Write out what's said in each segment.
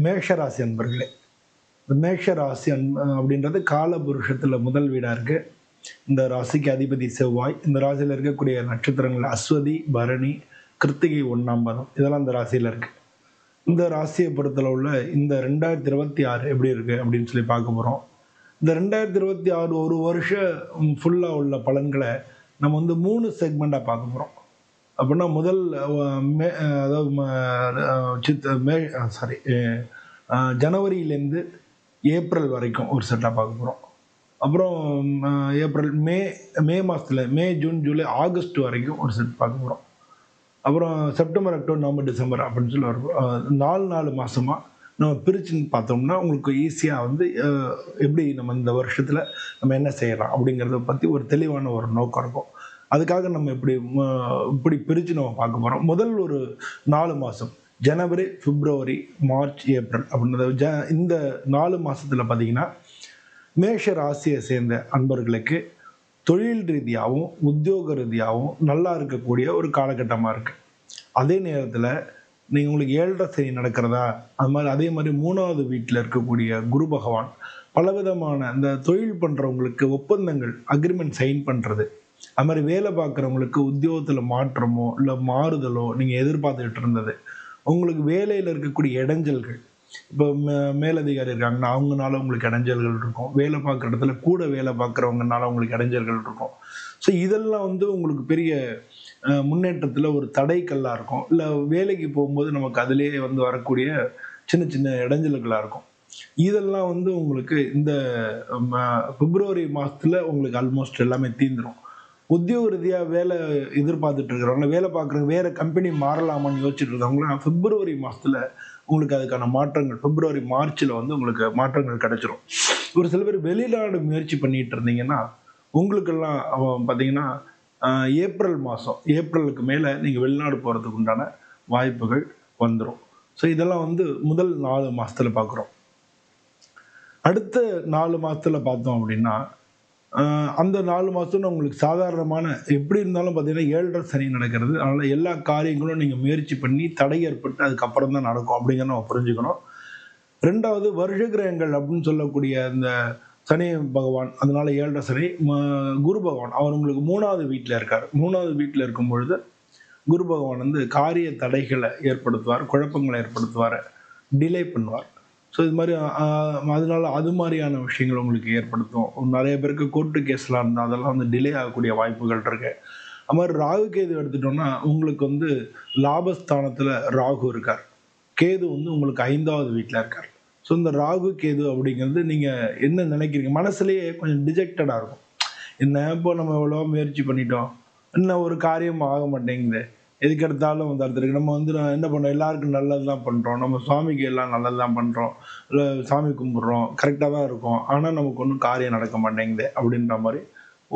மேஷராசி அன்பர்களே இந்த மேஷராசி அன் அப்படின்றது காலபுருஷத்தில் முதல் வீடாக இருக்குது இந்த ராசிக்கு அதிபதி செவ்வாய் இந்த ராசியில் இருக்கக்கூடிய நட்சத்திரங்கள் அஸ்வதி பரணி கிருத்திகை ஒன்றாம் பதம் இதெல்லாம் இந்த ராசியில் இருக்குது இந்த ராசியை பொறுத்தளவுல இந்த ரெண்டாயிரத்தி இருபத்தி ஆறு எப்படி இருக்குது அப்படின்னு சொல்லி பார்க்க போகிறோம் இந்த ரெண்டாயிரத்தி இருபத்தி ஆறு ஒரு வருஷம் ஃபுல்லாக உள்ள பலன்களை நம்ம வந்து மூணு செக்மெண்ட்டாக பார்க்க போகிறோம் அப்படின்னா முதல் மே அதாவது சித்த மே சாரி ஜனவரியிலேருந்து ஏப்ரல் வரைக்கும் ஒரு செட்டாக பார்க்க போகிறோம் அப்புறம் ஏப்ரல் மே மே மாதத்தில் மே ஜூன் ஜூலை ஆகஸ்ட் வரைக்கும் ஒரு செட் பார்க்க போகிறோம் அப்புறம் செப்டம்பர் அக்டோபர் நவம்பர் டிசம்பர் அப்படின்னு சொல்லி வரும். நாலு நாலு மாதமாக நம்ம பிரிச்சுன்னு பார்த்தோம்னா உங்களுக்கு ஈஸியாக வந்து எப்படி நம்ம இந்த வருஷத்தில் நம்ம என்ன செய்யலாம் அப்படிங்கிறத பற்றி ஒரு தெளிவான ஒரு நோக்கம் இருக்கும். அதுக்காக நம்ம இப்படி இப்படி பிரித்து நம்ம பார்க்க போகிறோம் முதல் ஒரு நாலு மாதம் ஜனவரி பிப்ரவரி மார்ச் ஏப்ரல் அப்படின்றத ஜ இந்த நாலு மாதத்தில் பார்த்தீங்கன்னா மேஷ ராசியை சேர்ந்த அன்பர்களுக்கு தொழில் ரீதியாகவும் உத்தியோக ரீதியாகவும் நல்லா இருக்கக்கூடிய ஒரு காலகட்டமாக இருக்குது அதே நேரத்தில் நீங்கள் உங்களுக்கு ஏழரை சனி நடக்கிறதா அது மாதிரி அதே மாதிரி மூணாவது வீட்டில் இருக்கக்கூடிய குரு பகவான் பலவிதமான இந்த தொழில் பண்ணுறவங்களுக்கு ஒப்பந்தங்கள் அக்ரிமெண்ட் சைன் பண்ணுறது அது மாதிரி வேலை பார்க்குறவங்களுக்கு உத்தியோகத்தில் மாற்றமோ இல்லை மாறுதலோ நீங்கள் எதிர்பார்த்துக்கிட்டு இருந்தது. உங்களுக்கு வேலையில் இருக்கக்கூடிய இடைஞ்சல்கள் இப்போ மே மேலதிகாரி இருக்காங்கன்னா அவங்கனால உங்களுக்கு இடைஞ்சல்கள் இருக்கும். வேலை பார்க்குற இடத்துல கூட வேலை பார்க்குறவங்கனால உங்களுக்கு இடைஞ்சல்கள் இருக்கும். ஸோ இதெல்லாம் வந்து உங்களுக்கு பெரிய முன்னேற்றத்தில் ஒரு தடைக்கல்லாக இருக்கும். இல்லை வேலைக்கு போகும்போது நமக்கு அதிலேயே வந்து வரக்கூடிய சின்ன சின்ன இடைஞ்சல்களாக இருக்கும். இதெல்லாம் வந்து உங்களுக்கு இந்த ம- பிப்ரவரி மாதத்தில் உங்களுக்கு ஆல்மோஸ்ட் எல்லாமே தீந்துடும் உத்தியோக ரீதியாக வேலை எதிர்பார்த்துட்டு இருக்கிறவங்க வேலை பார்க்குறவங்க வேறு கம்பெனி மாறலாமான்னு யோசிச்சுட்டு இருக்கவங்களாம் பிப்ரவரி மாதத்தில் உங்களுக்கு அதுக்கான மாற்றங்கள் பிப்ரவரி மார்ச்சில் வந்து உங்களுக்கு மாற்றங்கள் கிடைச்சிரும். ஒரு சில பேர் வெளிநாடு முயற்சி பண்ணிட்டு இருந்தீங்கன்னா உங்களுக்கெல்லாம் பார்த்தீங்கன்னா ஏப்ரல் மாதம் ஏப்ரலுக்கு மேலே நீங்கள் வெளிநாடு போகிறதுக்கு உண்டான வாய்ப்புகள் வந்துடும் ஸோ இதெல்லாம் வந்து முதல் நாலு மாதத்தில் பார்க்குறோம் அடுத்த நாலு மாதத்தில் பார்த்தோம் அப்படின்னா அந்த நாலு மாதம் உங்களுக்கு சாதாரணமான எப்படி இருந்தாலும் பார்த்தீங்கன்னா ஏழரை சனி நடக்கிறது. அதனால் எல்லா காரியங்களும் நீங்கள் முயற்சி பண்ணி தடை ஏற்பட்டு அதுக்கப்புறம் தான் நடக்கும் அப்படிங்கிறத நம்ம புரிஞ்சுக்கணும். ரெண்டாவது வருஷ கிரகங்கள் அப்படின்னு சொல்லக்கூடிய அந்த சனி பகவான் அதனால ஏழரை சனி குரு பகவான். அவர் உங்களுக்கு மூணாவது வீட்டில் இருக்கார். மூணாவது வீட்டில் இருக்கும் பொழுது குரு பகவான் வந்து காரிய தடைகளை ஏற்படுத்துவார் குழப்பங்களை ஏற்படுத்துவார் டிலே பண்ணுவார். ஸோ இது மாதிரி அதனால அது மாதிரியான விஷயங்கள் உங்களுக்கு ஏற்படுத்தும். நிறைய பேருக்கு கோர்ட்டு கேஸ்லாம் இருந்தால் அதெல்லாம் வந்து டிலே ஆகக்கூடிய வாய்ப்புகள் இருக்கு. அது மாதிரி ராகு கேது எடுத்துட்டோம்னா உங்களுக்கு வந்து லாபஸ்தானத்தில் ராகு இருக்கார். கேது வந்து உங்களுக்கு ஐந்தாவது வீட்டில் இருக்கார். ஸோ இந்த ராகு கேது அப்படிங்கிறது நீங்கள் என்ன நினைக்கிறீங்க? மனசுலேயே கொஞ்சம் டிஜெக்டடாக இருக்கும். என்ன இப்போ நம்ம எவ்வளோ முயற்சி பண்ணிட்டோம். இன்னும் ஒரு காரியம் ஆக மாட்டேங்குது. எதுக்கு எடுத்தாலும் வந்து அடுத்திருக்கு நம்ம வந்து நான் என்ன பண்ணுறோம் எல்லாருக்கும் நல்லது தான் பண்ணுறோம் நம்ம சுவாமிக்கு எல்லாம் நல்லது தான் பண்ணுறோம் இல்லை சாமி கும்பிட்றோம். கரெக்டாக தான் இருக்கும். ஆனால் நமக்கு ஒன்றும் காரியம் நடக்க மாட்டேங்குது அப்படின்ற மாதிரி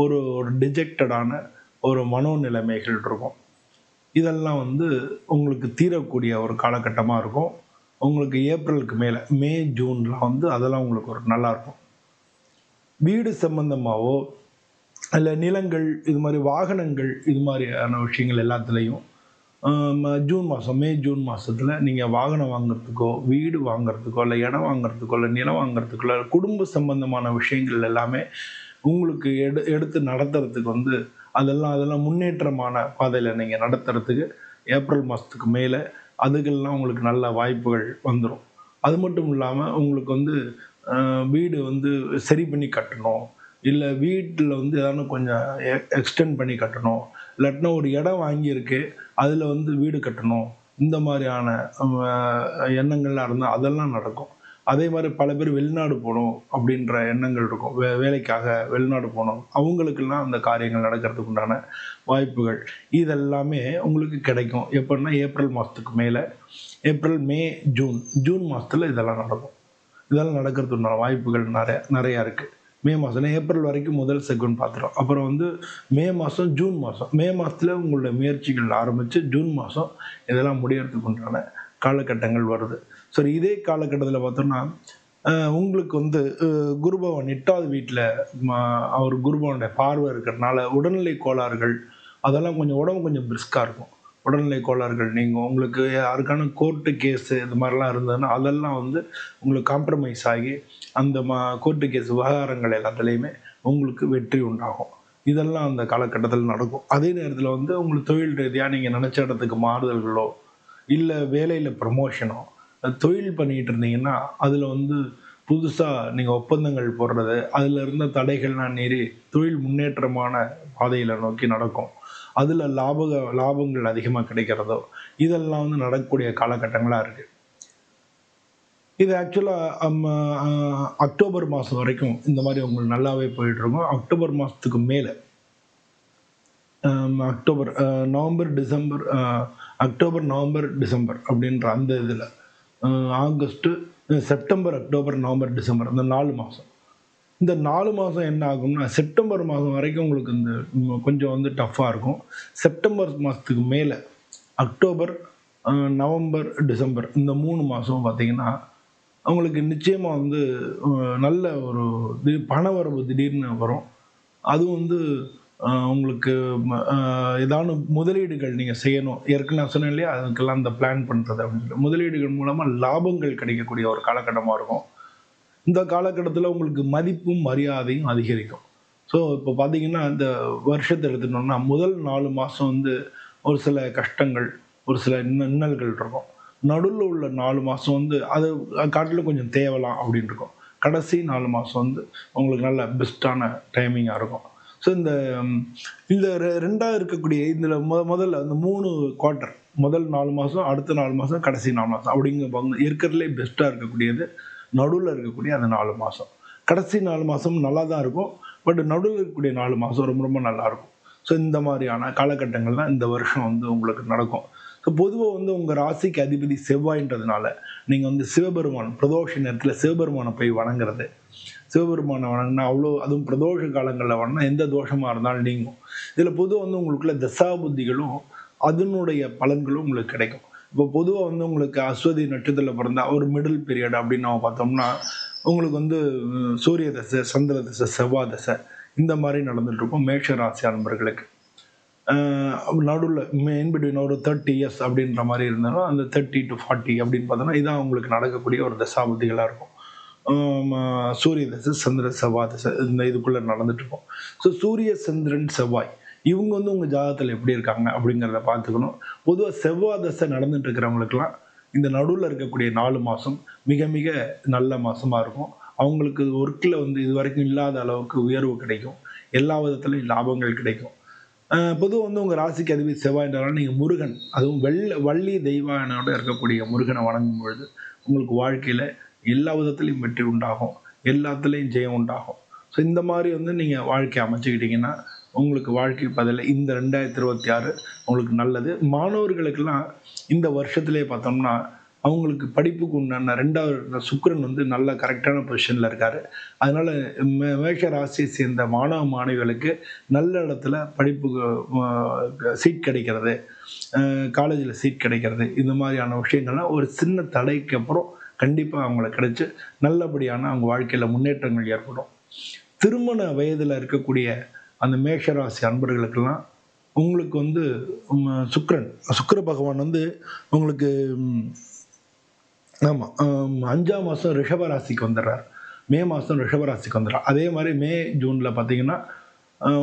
ஒரு ஒரு டிஜெக்டடான ஒரு மனோநிலைமைகள் இருக்கும். இதெல்லாம் வந்து உங்களுக்கு தீரக்கூடிய ஒரு காலகட்டமாக இருக்கும். உங்களுக்கு ஏப்ரலுக்கு மேலே மே ஜூனில் வந்து அதெல்லாம் உங்களுக்கு ஒரு நல்லாயிருக்கும் வீடு சம்பந்தமாகவோ இல்லை நிலங்கள் இது மாதிரி வாகனங்கள் இது மாதிரியான விஷயங்கள் எல்லாத்துலேயும் ஜூன் மாதம் மே ஜூன் மாதத்தில் நீங்கள் வாகனம் வாங்குறதுக்கோ வீடு வாங்குறதுக்கோ இல்லை இடம் வாங்குறதுக்கோ இல்லை நிலம் வாங்குறதுக்கோ இல்லை குடும்ப சம்பந்தமான விஷயங்கள் எல்லாமே உங்களுக்கு எடு எடுத்து நடத்துறதுக்கு வந்து அதெல்லாம் அதெல்லாம் முன்னேற்றமான பாதையில் நீங்கள் நடத்துறதுக்கு ஏப்ரல் மாதத்துக்கு மேலே அதுக்கெல்லாம் உங்களுக்கு நல்ல வாய்ப்புகள் வந்துடும் அது மட்டும் இல்லாமல் உங்களுக்கு வந்து வீடு வந்து சரி பண்ணி கட்டணும். இல்லை வீட்டில் வந்து ஏதாவது கொஞ்சம் எக்ஸ்டெண்ட் பண்ணி கட்டணும். இல்லாட்டினா ஒரு இடம் வாங்கியிருக்கு. அதில் வந்து வீடு கட்டணும். இந்த மாதிரியான எண்ணங்கள்லாம் இருந்தால் அதெல்லாம் நடக்கும். அதே மாதிரி பல பேர் வெளிநாடு போகணும் அப்படின்ற எண்ணங்கள் இருக்கும். வே வேலைக்காக வெளிநாடு போகணும். அவங்களுக்கெல்லாம் அந்த காரியங்கள் நடக்கிறதுக்கு உண்டான வாய்ப்புகள். இதெல்லாமே உங்களுக்கு கிடைக்கும். எப்படின்னா ஏப்ரல் மாதத்துக்கு மேலே ஏப்ரல் மே ஜூன். ஜூன் மாதத்தில் இதெல்லாம் நடக்கும். இதெல்லாம் நடக்கிறதுக்கு உண்டான வாய்ப்புகள் நிறைய நிறையா இருக்குது மே மாதம் ஏப்ரல் வரைக்கும் முதல் செகண்ட் பார்த்துரும் அப்புறம் வந்து மே மாதம் ஜூன் மாதம் மே மாதத்தில் உங்களுடைய முயற்சிகள் ஆரம்பித்து ஜூன் மாதம் இதெல்லாம் முடியறதுக்கு உண்டான காலகட்டங்கள் வருது. சரி இதே காலகட்டத்தில் பார்த்தோம்னா உங்களுக்கு வந்து குருபவன் எட்டாவது வீட்டில் அவர் குருபவனுடைய பார்வை இருக்கிறதுனால உடல்நிலை கோளாறுகள் அதெல்லாம் கொஞ்சம் உடம்பு கொஞ்சம் பிரிஸ்காக இருக்கும். உடல்நிலை கோளாறுகள் நீங்கள் உங்களுக்கு யாருக்கான கோர்ட்டு கேஸு இது மாதிரிலாம் இருந்ததுன்னா அதெல்லாம் வந்து உங்களுக்கு காம்ப்ரமைஸ் ஆகி அந்த மா கோர்ட்டு கேஸ் விவகாரங்கள் எல்லாத்துலேயுமே உங்களுக்கு வெற்றி உண்டாகும். இதெல்லாம் அந்த காலகட்டத்தில் நடக்கும். அதே நேரத்தில் வந்து உங்களுக்கு தொழில் ரீதியாக நீங்கள் நினச்ச இடத்துக்கு மாறுதல்களோ இல்லை வேலையில் ப்ரமோஷனோ தொழில் பண்ணிகிட்டு இருந்தீங்கன்னா அதில் வந்து புதுசாக நீங்கள் ஒப்பந்தங்கள் போடுறது அதில் இருந்த தடைகள்லாம் மீறி தொழில் முன்னேற்றமான பாதையில் நோக்கி நடக்கும். அதில் லாபக லாபங்கள் அதிகமாக கிடைக்கிறதோ இதெல்லாம் வந்து நடக்கக்கூடிய காலகட்டங்களாக இருக்குது இது ஆக்சுவலாக அக்டோபர் மாதம் வரைக்கும் இந்த மாதிரி உங்களுக்கு நல்லாவே போயிட்டுருக்கும். அக்டோபர் மாதத்துக்கு மேலே October November December October November December அப்படின்ற அந்த இதில் August September October November December இந்த நாலு மாதம் இந்த நாலு மாதம் என்ன ஆகும்னா செப்டம்பர் மாதம் வரைக்கும் உங்களுக்கு இந்த கொஞ்சம் வந்து டஃப்பாக இருக்கும். செப்டம்பர் மாதத்துக்கு மேலே அக்டோபர் நவம்பர் டிசம்பர் இந்த மூணு மாதம் பார்த்தீங்கன்னா அவங்களுக்கு நிச்சயமாக வந்து நல்ல ஒரு திடீர் பணவரவு திடீர்னு வரும். அதுவும் வந்து உங்களுக்கு ம- முதலீடுகள் நீங்கள் செய்யணும். ஏற்கனவே நான் சொன்னேன் இல்லையா அதுக்கெல்லாம் அந்த பிளான் பண்ணுறது அப்படின்னு சொல்லி. முதலீடுகள் மூலமாக லாபங்கள் கிடைக்கக்கூடிய ஒரு காலகட்டமாக இருக்கும். இந்த காலகட்டத்தில் உங்களுக்கு மதிப்பும் மரியாதையும் அதிகரிக்கும். ஸோ இப்போ பார்த்தீங்கன்னா இந்த வருஷத்தை எடுத்துட்டோம்னா முதல் நாலு மாதம் வந்து ஒரு சில கஷ்டங்கள் ஒரு சில இன்னல்கள் இருக்கும். நடுவில் உள்ள நாலு மாதம் வந்து அது காட்டிலும் கொஞ்சம் தேவலாம் அப்படின்னு இருக்கும். கடைசி நாலு மாதம் வந்து உங்களுக்கு நல்ல பெஸ்ட்டான டைமிங்காக இருக்கும். ஸோ இந்த இந்த ரெ- ரெண்டாக இருக்கக்கூடிய இதில் முத முதல்ல அந்த மூணு குவார்ட்டர் முதல் நாலு மாதம் அடுத்த நாலு மாதம் கடைசி நாலு மாதம் அப்படிங்க இருக்கிறதுலே பெஸ்ட்டாக இருக்கக்கூடியது நடுவில் இருக்கக்கூடிய அந்த நாலு மாதம் கடைசி நாலு மாதம் நல்லா தான் இருக்கும். பட் நடுவில் இருக்கக்கூடிய நாலு மாதம் ரொம்ப ரொம்ப நல்லாயிருக்கும். ஸோ இந்த மாதிரியான காலகட்டங்கள் தான் இந்த வருஷம் வந்து உங்களுக்கு நடக்கும். ஸோ பொதுவாக வந்து உங்கள் ராசிக்கு அதிபதி செவ்வாயின்றதுனால நீங்கள் வந்து சிவபெருமான் பிரதோஷ நேரத்தில் சிவபெருமானை போய் வணங்குறது. சிவபெருமானை வணங்கினா அவ்வளோ அதுவும் பிரதோஷ காலங்களில் வணங்கினா எந்த தோஷமாக இருந்தாலும் நீங்கும். இதில் பொதுவாக வந்து உங்களுக்குள்ள தசாபுத்திகளும் அதனுடைய பலன்களும் உங்களுக்கு கிடைக்கும். இப்போ பொதுவாக வந்து உங்களுக்கு அஸ்வதி நட்சத்திரத்தில் பிறந்தா ஒரு மிடில் பீரியட் அப்படின்னு நம்ம பார்த்தோம்னா உங்களுக்கு வந்து சூரிய தசை சந்திர தசை செவ்வாய் தசை இந்த மாதிரி நடந்துட்டு இருக்கும் மேஷ ராசி நடுவில் மெயின் பிட்வீன் ஒரு தேர்ட்டி இயர்ஸ் அப்படின்ற மாதிரி இருந்தாலும் அந்த தேர்ட்டி டு ஃபார்ட்டி அப்படின்னு பார்த்தோன்னா இதான் உங்களுக்கு நடக்கக்கூடிய ஒரு தசாபதிகளாக இருக்கும். சூரிய தசை சந்திர செவ்வாய் தசை இந்த இதுக்குள்ளே நடந்துட்டு இருக்கும். ஸோ சூரிய சந்திரன் செவ்வாய். இவங்க வந்து உங்கள் ஜாதகத்தில் எப்படி இருக்காங்க அப்படிங்கிறத பார்த்துக்கணும். பொதுவாக செவ்வாய் தசை நடந்துட்டு இருக்கிறவங்களுக்குலாம் இந்த நடுவில் இருக்கக்கூடிய நாலு மாதம் மிக மிக நல்ல மாதமாக இருக்கும். அவங்களுக்கு ஒர்க்கில் வந்து இது வரைக்கும் இல்லாத அளவுக்கு உயர்வு கிடைக்கும். எல்லா விதத்துலையும் லாபங்கள் கிடைக்கும். பொதுவாக வந்து உங்கள் ராசிக்கு அதிபதி செவ்வாய்ன்றனால நீங்கள் முருகன். அதுவும் வெள்ள வள்ளி தெய்வானோட இருக்கக்கூடிய முருகனை வணங்கும் பொழுது உங்களுக்கு வாழ்க்கையில் எல்லா விதத்துலையும் வெற்றி உண்டாகும். எல்லாத்துலேயும் ஜெயம் உண்டாகும். ஸோ இந்த மாதிரி வந்து நீங்கள் வாழ்க்கையை அமைச்சுக்கிட்டிங்கன்னா உங்களுக்கு வாழ்க்கை பதில் இந்த ரெண்டாயிரத்தி இருபத்தி ஆறு உங்களுக்கு நல்லது. மாணவர்களுக்கெல்லாம் இந்த வருஷத்திலே பார்த்தோம்னா அவங்களுக்கு படிப்புக்கு உண்டான ரெண்டாவது சுக்கரன் வந்து நல்ல கரெக்டான பொசிஷனில் இருக்கார். அதனால் மே மேஷ ராசியை சேர்ந்த மாணவ மாணவிகளுக்கு நல்ல இடத்துல படிப்புக்கு சீட் கிடைக்கிறது. காலேஜில் சீட் கிடைக்கிறது. இந்த மாதிரியான விஷயங்கள்லாம் ஒரு சின்ன தடைக்கு அப்புறம் கண்டிப்பாக அவங்களுக்கு கிடைச்சி நல்லபடியான அவங்க வாழ்க்கையில் முன்னேற்றங்கள் ஏற்படும். திருமண வயதில் இருக்கக்கூடிய அந்த மேஷராசி அன்பர்களுக்கெல்லாம் உங்களுக்கு வந்து சுக்ரன் சுக்கர பகவான் வந்து உங்களுக்கு ஆமாம் அஞ்சாம் மாதம் ரிஷபராசிக்கு வந்துடுறார். மே மாதம் ரிஷபராசிக்கு வந்துடுறார். அதே மாதிரி மே ஜூனில் பார்த்தீங்கன்னா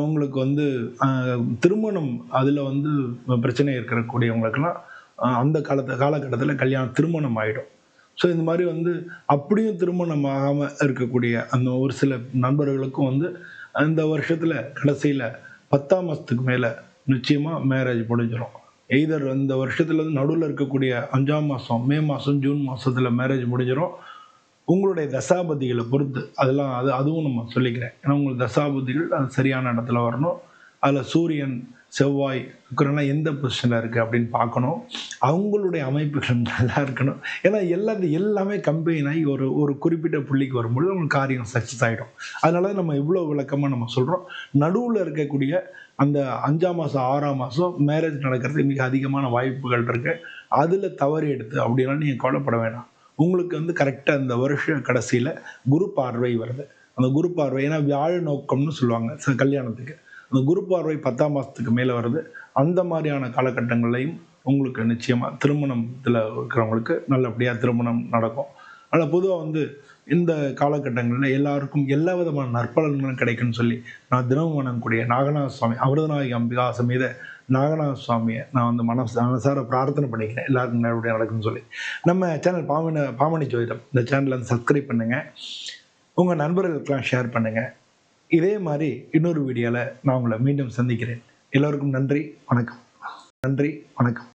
உங்களுக்கு வந்து திருமணம் அதில் வந்து பிரச்சனை இருக்கக்கூடியவங்களுக்கெல்லாம் அந்த காலத்து காலகட்டத்தில் கல்யாணம் திருமணம் ஆகிடும் ஸோ இந்த மாதிரி வந்து அப்படியும் திருமணம் ஆகாமல் இருக்கக்கூடிய அந்த ஒரு சில நண்பர்களுக்கும் வந்து அந்த வருஷத்தில் கடைசியில் பத்தாம் மாதத்துக்கு மேலே நிச்சயமாக மேரேஜ் முடிஞ்சிடும் எய்தர் இந்த வருஷத்துல நடுவில் இருக்கக்கூடிய அஞ்சாம் மாதம் மே மாதம் ஜூன் மாதத்தில் மேரேஜ் முடிஞ்சிடும் உங்களுடைய தசாபதிகளை பொறுத்து அதெல்லாம் அது அதுவும் நம்ம சொல்லிக்கிறேன். ஏன்னா உங்களுக்கு தசாபதிகள் அது சரியான இடத்துல வரணும். அதில் சூரியன் செவ்வாய் குரோனா எந்த பொசிஷனில் இருக்குது அப்படின்னு பார்க்கணும். அவங்களுடைய அமைப்புகள் நல்லா இருக்கணும். ஏன்னா எல்லாத்து எல்லாமே கம்பைன் ஆகி ஒரு ஒரு குறிப்பிட்ட புள்ளிக்கு வரும்பொழுது உங்களுக்கு காரியம் சக்ஸஸ் ஆகிடும் அதனால தான் நம்ம இவ்வளோ விளக்கமாக நம்ம சொல்கிறோம் நடுவில் இருக்கக்கூடிய அந்த அஞ்சாம் மாதம் ஆறாம் மாதம் மேரேஜ் நடக்கிறதுக்கு மிக அதிகமான வாய்ப்புகள் இருக்குது அதில் தவறு எடுத்து அப்படின்னா நீங்கள் கவலைப்பட வேணாம். உங்களுக்கு வந்து கரெக்டாக இந்த வருஷ கடைசியில் குரு பார்வை வருது. அந்த குரு பார்வை ஏன்னா வியாழ நோக்கம்னு சொல்லுவாங்க ச- கல்யாணத்துக்கு. அந்த குரு பார்வை பத்தாம் மாதத்துக்கு மேலே வருது. அந்த மாதிரியான காலகட்டங்களையும் உங்களுக்கு நிச்சயமாக திருமணத்தில் இருக்கிறவங்களுக்கு நல்லபடியாக திருமணம் நடக்கும். ஆனால் பொதுவாக வந்து இந்த காலகட்டங்களில் எல்லாருக்கும் எல்லா விதமான நற்பலன்களும் கிடைக்கும்னு சொல்லி நான் தினமும் வணங்கக்கூடிய நாகநாத சுவாமி அமிர்தநாயகி அம்பிகா சமேத நாகநாத சுவாமியை நான் வந்து மனசு மனசார பிரார்த்தனை பண்ணிக்கிறேன். எல்லாருக்கும் நல்லபடியாக நடக்குன்னு சொல்லி. நம்ம சேனல் பாமன பாமணி ஜோதிடம் இந்த சேனலை வந்து சப்ஸ்கிரைப் பண்ணுங்கள் உங்கள் நண்பர்களுக்கெல்லாம் ஷேர் பண்ணுங்கள் இதே மாதிரி இன்னொரு வீடியோவில் நான் உங்களை மீண்டும் சந்திக்கிறேன். எல்லோருக்கும் நன்றி வணக்கம். நன்றி வணக்கம்.